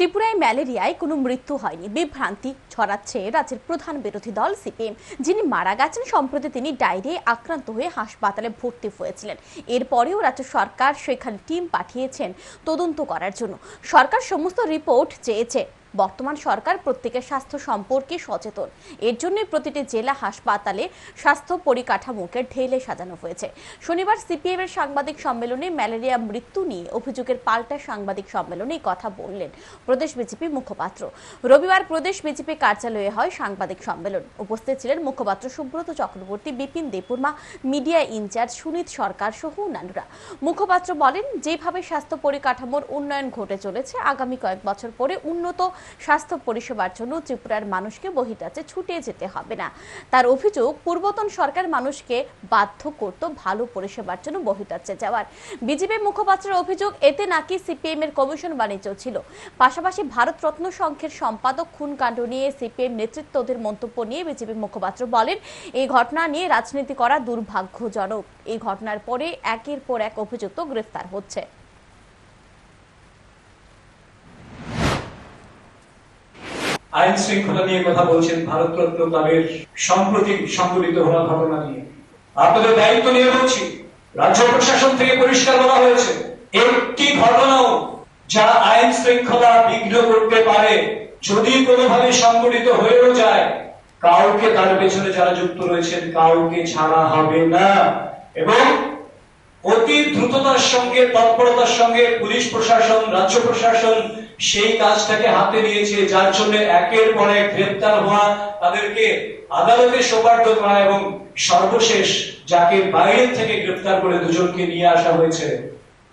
ত্রিপুরায় ম্যালেরিয়ায় কোনো মৃত্যু হয়নি। বিভ্রান্তি ছড়াচ্ছে রাজ্যের প্রধান বিরোধী দল, সিপিএম, যিনি মারা গেছেন সম্প্রতি তিনি ডায়রিয়ায় আক্রান্ত হয়ে হাসপাতালে ভর্তি হয়েছিলেন। এরপরেও রাজ্য সরকার সেখানে টিম পাঠিয়েছেন তদন্ত করার জন্য। সরকার সমস্ত রিপোর্ট চেয়েছে বর্তমান সরকার প্রত্যেকের স্বাস্থ্য সম্পর্কে সচেতন। এর জন্যই প্রতিটি জেলা হাসপাতালে স্বাস্থ্য পরিকাঠামোকে ঢেলে সাজানো হয়েছে। শনিবার সিপিএম এর সাংবাদিক সম্মেলনে ম্যালেরিয়া মৃত্যু নিয়ে অভিযোগের পাল্টা সাংবাদিক সম্মেলনে কথা বললেন প্রদেশ বিজেপি মুখপাত্র। রবিবার প্রদেশ বিজেপি কার্যালয়ে হয় সাংবাদিক সম্মেলন। উপস্থিত ছিলেন মুখপাত্র সুব্রত চক্রবর্তী, বিপিন দেববর্মা, মিডিয়া ইনচার্জ সুনীত সরকার সহ অন্যান্যরা। মুখপাত্র বলেন, যেভাবে স্বাস্থ্য পরিকাঠামোর উন্নয়ন ঘটে চলেছে, আগামী কয়েক বছর পরে উন্নত স্বাস্থ্য পরিষেবার জন্য ত্রিপুরার মানুষকে বহিরাজ্যে ছুটে যেতে হবে না। তার অভিযোগ, পূর্বতন সরকার মানুষকে বাধ্য করত ভালো পরিষেবার জন্য বহিরাজ্যে যাওয়ার। বিজেপি মুখপাত্রের অভিযোগ, এতে নাকি সিপিএম এর কমিশন বাণিজ্য ছিল। পাশাপাশি ভারতরত্ন সংঘের সম্পাদক খুনকাণ্ড নিয়ে সিপিএম নেতৃত্বদের মন্তব্য নিয়ে বিজেপি মুখপাত্র বলেন, এই ঘটনা নিয়ে রাজনীতি করা দুর্ভাগ্যজনক। এই ঘটনার পরে একের পর এক অভিযুক্ত গ্রেফতার হচ্ছে। আইন শৃঙ্খলা নিয়ে কথা বলছেন ভারতরত্ন ক্লাবের সম্প্রতি সংঘটিত হওয়া ঘটনা নিয়ে। আপনাদের দায়িত্ব নিয়ে বলছি, রাজ্য প্রশাসন থেকে পরিষ্কার বলা হয়েছে, একটি ঘটনাও যা আইন শৃঙ্খলা বিঘ্ন করতে পারে, যদি কোনোভাবে সংঘটিত হয়েও যায়, কাউকে তার পেছনে যারা যুক্ত রয়েছেন, কাউকে ছাড়া হবে না। এবং অতি দ্রুততার সঙ্গে, তৎপরতার সঙ্গে পুলিশ প্রশাসন, রাজ্য প্রশাসন সেই কাজটাকে হাতে নিয়েছে, যার জন্য একের পর এক গ্রেপ্তার হওয়া তাদেরকে আদালতে সৌভাগ্য করা এবং সর্বশেষ যাকে বাইরে থেকে গ্রেপ্তার করে দুজনকে নিয়ে আসা হয়েছে।